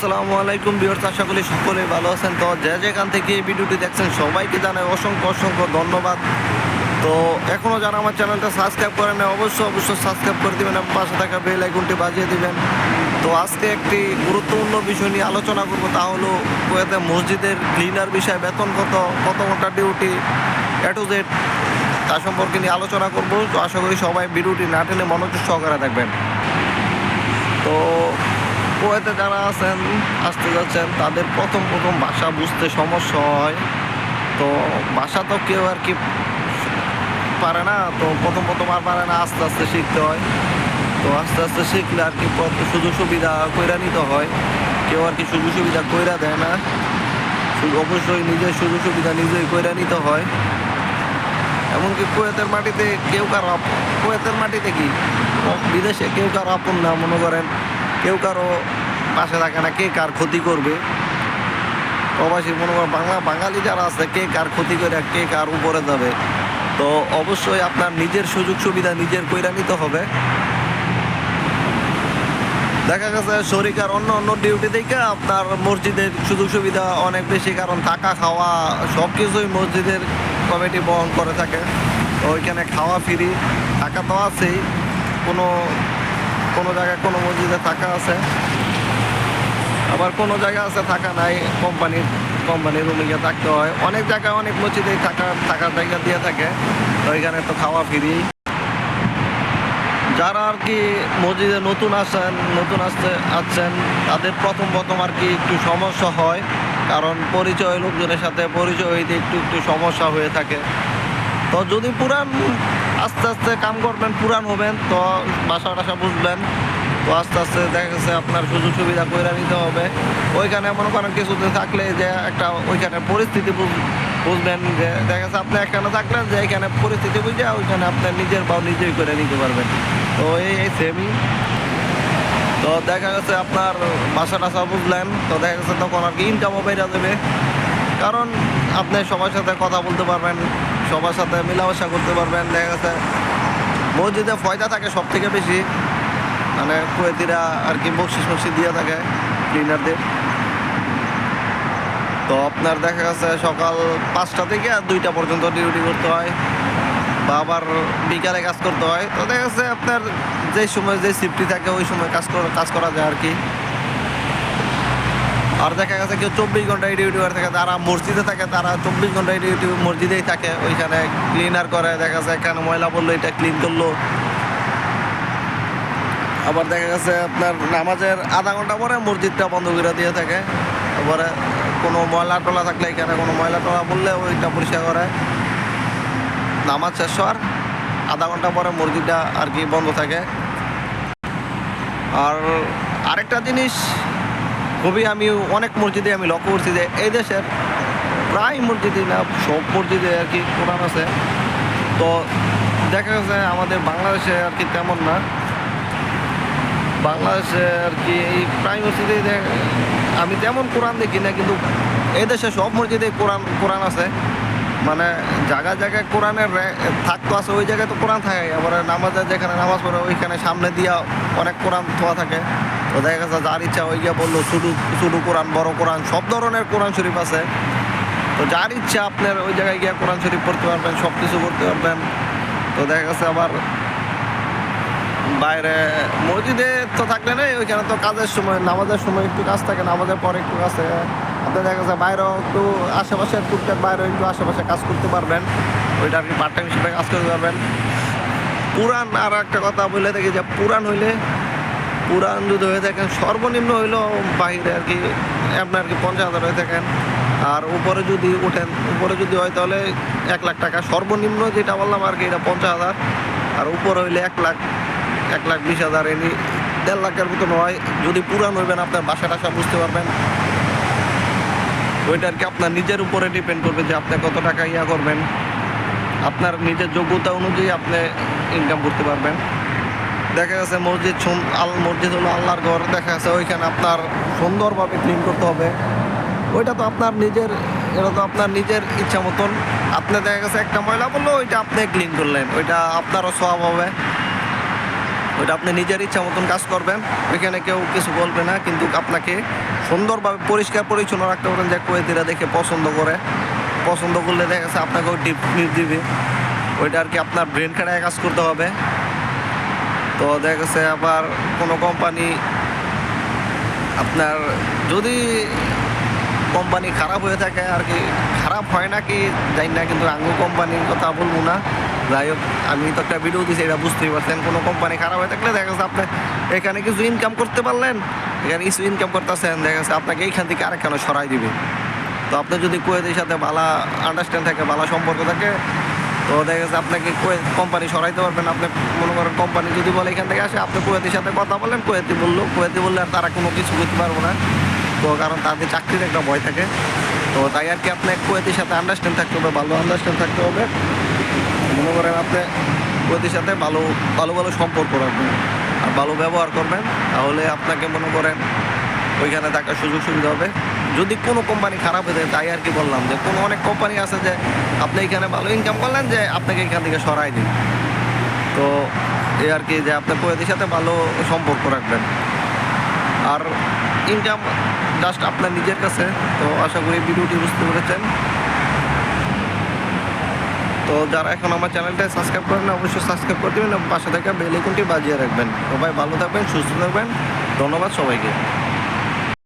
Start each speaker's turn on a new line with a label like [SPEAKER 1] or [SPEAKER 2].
[SPEAKER 1] আসসালামু আলাইকুম বিয়র্স আশা করি সকলে ভালো আছেন। তো যে যেখান থেকে এই ভিডিওটি দেখছেন, সবাইকে জানাই অসংখ্য অসংখ্য ধন্যবাদ। তো এখনও যারা আমার চ্যানেলটা সাবস্ক্রাইব করেন না অবশ্যই অবশ্যই সাবস্ক্রাইব করে দেবেন এবং পাশে থাকা বেল আইকনটি বাজিয়ে দিবেন। তো আজকে একটি গুরুত্বপূর্ণ বিষয় নিয়ে আলোচনা করব, তা হলো কুয়েতে মসজিদের ক্লিনার বিষয়ে বেতন কত কত ঘণ্টা ডিউটি এ টু জেড তা সম্পর্কে নিয়ে আলোচনা করব। তো আশা করি সবাই ভিডিওটি না টেনে মনোযোগ সহকারে দেখবেন। তো কুয়েতে যারা আছেন, আসতে যাচ্ছেন, তাদের প্রথম প্রথম ভাষা বুঝতে সমস্যা হয়। তো ভাষা তো কেউ আর কি পারে না, তো প্রথম প্রথম আর পারে না, আস্তে আস্তে শিখতে হয়। তো আস্তে আস্তে শিখলে আর কি সুযোগ সুবিধা কইরা নিতে হয়। কেউ আর কি সুযোগ সুবিধা কইরা দেয় না। অবশ্যই নিজের সুযোগ সুবিধা নিজেই কইরা নিতে হয়। এমনকি কুয়েতের মাটিতে কেউ কারও কুয়েতের মাটিতে কি? বিদেশে কেউ কারও আপন না, মনে করেন। কেউ কারও পাশে থাকে না, কে কার ক্ষতি করবে? প্রবাসী মনে করেন বাংলা, বাঙালি যারা আছে, কে কার ক্ষতি করে, কে কার উপরে যাবে। তো অবশ্যই আপনার নিজের সুযোগ সুবিধা নিজের কইরা নিতে হবে। দেখা গেছে শরিকার অন্য অন্য ডিউটি থেকে আপনার মসজিদের সুযোগ সুবিধা অনেক বেশি, কারণ থাকা, খাওয়া সব কিছুই মসজিদের কমিটি বহন করে থাকে। তো ওইখানে খাওয়া ফ্রি থাকা তো আছেই। কোনো কোনো জায়গায় কোনো মসজিদে থাকা আছে। আবার কোনো জায়গা আছে, থাকা নাই কোম্পানির কোম্পানির রুমে গিয়ে থাকতে হয়। অনেক জায়গায় অনেক মসজিদেই থাকা, থাকার জায়গা দিয়ে থাকে। তো ওইখানে তো খাওয়া ফ্রি যারা আর কি মসজিদে নতুন আসেন, নতুন আসতে আসছেন, তাদের প্রথম প্রথম আর কি একটু সমস্যা হয়। কারণ পরিচয় লোকজনের সাথে পরিচয় হইতে একটু একটু সমস্যা হয়ে থাকে। তো যদি পুরান, আস্তে আস্তে কাম করবেন, পুরান হবেন, তো বাসা টাসা বুঝবেন। তো আস্তে আস্তে দেখা গেছে আপনার সুযোগ সুবিধা করে নিতে হবে। ওইখানে মনে করেন কিছুদিন থাকলে যে একটা ওইখানে পরিস্থিতি বুঝ- বুঝবেন যে দেখা গেছে আপনি এখানে থাকলেন যে এখানে পরিস্থিতি বুঝে ওইখানে আপনার নিজের বাও নিজেই করে নিতে পারবেন। তো এই এই সেমই তো দেখা গেছে আপনার বাসা টাসা বুঝলেন, তো দেখা গেছে তখন আর কি ইনকামও বেড়ে যাবে কারণ আপনি সবার সাথে কথা বলতে পারবেন, সবার সাথে মেলামেশা করতে পারবেন, দেখা গেছে মসজিদে ফয়দা থাকে সব থেকে বেশি। মানে কুয়েতিরা আর কি বকশিস মকশিস দিয়ে থাকে ক্লিনারদের তো আপনার দেখা গেছে সকাল পাঁচটা থেকে আর দুইটা পর্যন্ত ডিউটি করতে হয় বা আবার বিকালে কাজ করতে হয়। তো দেখা গেছে আপনার যে সময় যে শিফটি থাকে ওই সময় কাজ করা কাজ করা যায় আর কি। আর দেখা গেছে কেউ চব্বিশ ঘন্টায় ডিউটি করে থাকে, তারা মসজিদে থাকে, তারা চব্বিশ ঘন্টায় ডিউটি মসজিদেই থাকে। ওইখানে ক্লিনার করে, দেখা যাচ্ছে এখানে ময়লা পড়ল, এটা ক্লিন করল। আবার দেখা গেছে আপনার নামাজের আধা ঘণ্টা পরে মসজিদটা বন্ধ করে দিয়ে থাকে। তারপরে কোনো ময়লা টলা থাকলে এখানে কোনো ময়লা টলা বললে ওইটা পরিষ্কার করে। নামাজ শেষ হওয়ার আধা ঘণ্টা পরে মসজিদটা আর কি বন্ধ থাকে। আর আরেকটা জিনিস, খুবই আমি অনেক মসজিদে আমি লক্ষ্য করছি যে এই দেশের প্রায় মসজিদে না, সব মসজিদে আর কি কোরআন আছে। তো দেখা গেছে আমাদের বাংলাদেশে আর কি তেমন না। বাংলাদেশে আর কি এই প্রায় মসজিদে আমি তেমন কোরআন দেখি না, কিন্তু এই দেশে সব মসজিদে কোরআন কোরআন আছে। মানে জায়গায় জায়গায় কোরআনের থাকতো আছে, ওই জায়গায় তো কোরআন থাকে। আবার নামাজের যেখানে নামাজ পড়ে, ওইখানে সামনে দিয়া অনেক কোরআন থোয়া থাকে। তো দেখা গেছে যার ইচ্ছা ওই গিয়ে বলল ছোটো ছোটো কোরআন, বড় কোরআন, সব ধরনের কোরআন শরীফ আছে। তো যার ইচ্ছা আপনার ওই জায়গায় গিয়ে কোরআন শরীফ পড়তে পারবেন সব কিছু করতে পারবেন। তো দেখা গেছে আবার বাইরে মসজিদে তো থাকলে নেই, ওইখানে তো কাজের সময়, নামাজের সময় একটু কাজ থাকে, নামাজের পরে একটু কাজ থাকে। আপনার দেখা যাচ্ছে বাইরেও একটু আশেপাশে টুকটাক বাইরেও একটু আশেপাশে কাজ করতে পারবেন। ওইটা কি পার্ট টাইম হিসেবে কাজ করতে পারবেন। পুরান আর একটা কথা বলে থাকি যে পুরান হইলে পুরান যদি হয়ে থাকেন, সর্বনিম্ন হইলেও বাহিরে আর কি, আপনার আর কি পঞ্চাশ হাজার হয়ে থাকেন। আর উপরে যদি উঠেন উপরে যদি হয় তাহলে এক লাখ টাকা। সর্বনিম্ন যেটা বললাম আর কি, এটা পঞ্চাশ হাজার। আর উপরে হইলে এক লাখ। এক লাখ বিশ হাজার এনি দেড় লাখের মতন হয় যদি পুরান হইবেন আপনার বাসা টাসা বুঝতে পারবেন। ওইটা আর কি আপনার নিজের উপরে ডিপেন্ড করবে যে আপনি কত টাকা ইয়া করবেন। আপনার নিজের যোগ্যতা অনুযায়ী আপনি ইনকাম করতে পারবেন। দেখা গেছে মসজিদ আল মসজিদ হলো আল্লাহর ঘর। দেখা গেছে ওইখানে আপনার সুন্দরভাবে ক্লিন করতে হবে। ওইটা তো আপনার নিজের, এটা তো আপনার নিজের ইচ্ছা মতন। আপনি দেখা গেছে একটা ময়লা বলল ওইটা আপনি ক্লিন করলেন। ওইটা আপনারও সব হবে। ওইটা আপনি নিজের ইচ্ছা মতন কাজ করবেন। ওইখানে কেউ কিছু বলবে না, কিন্তু আপনাকে সুন্দরভাবে পরিষ্কার পরিচ্ছন্ন রাখতে পারেন যে কুয়েতিরা দেখে পছন্দ করে। পছন্দ করলে দেখা যাচ্ছে আপনাকেও টিপ দিবে। ওইটা আর কি আপনার ব্রেন খাটায় কাজ করতে হবে। তো দেখা গেছে আবার কোনো কোম্পানি আপনার যদি কোম্পানি খারাপ হয়ে থাকে আর কি, খারাপ হয় নাকি জানি না, কিন্তু আঙ্গু কোম্পানির কথা বলব না। যাই হোক, আমি তো একটা ভিডিও দিয়েছি এটা বুঝতেই পারছেন, কোনো কোম্পানি খারাপ হয়ে থাকলে দেখা যাচ্ছে আপনি এখানে কিছু ইনকাম করতে পারলেন, এখানে কিছু ইনকাম করতেছেন, দেখা যাচ্ছে আপনাকে এইখান থেকে আরেকখানে সরাই দিবে। তো আপনি যদি কুয়েতের সাথে ভালো আন্ডারস্ট্যান্ড থাকে, ভালো সম্পর্ক থাকে, তো দেখা যাচ্ছে আপনাকে কুয়েত কোম্পানি সরাইতে পারবেন। আপনি মনে করেন কোম্পানি যদি বলে এখান থেকে আসে, আপনি কুয়েতের সাথে কথা বলেন, কুয়েতি বলল, কুয়েতি বললে আর তারা কোনো কিছু করতে পারব না। তো কারণ তাদের চাকরির একটা ভয় থাকে। তো তাই আর কি আপনাকে কুয়েতির সাথে আন্ডারস্ট্যান্ড থাকতে হবে, ভালো আন্ডারস্ট্যান্ড থাকতে হবে। মনে করেন আপনি কুয়েতির সাথে ভালো ভালো ভালো সম্পর্ক রাখবেন। আর ভালো ব্যবহার করবেন, তাহলে আপনাকে মনে করেন ওইখানে থাকার সুযোগ সুবিধা হবে। যদি কোনো কোম্পানি খারাপ হয়ে যায়, তাই আর কি বললাম যে, কোনো অনেক কোম্পানি আছে যে, আপনি এখানে ভালো ইনকাম করলেন যে, আপনাকে এখান থেকে সরাই দিন তো এই আর কি যে, আপনি কুয়েতের সাথে ভালো সম্পর্ক রাখবেন। আর ইনকাম জাস্ট আপনার নিজের কাছে। তো আশা করি ভিডিওটি বুঝতে পেরেছেন। তো যারা এখন আমার চ্যানেলটা সাবস্ক্রাইব করেন অবশ্যই সাবস্ক্রাইব করে দেবেন পাশে থাকা বেল আইকনটি বাজিয়ে রাখবেন। সবাই ভালো থাকবেন, সুস্থ থাকবেন। ধন্যবাদ সবাইকে।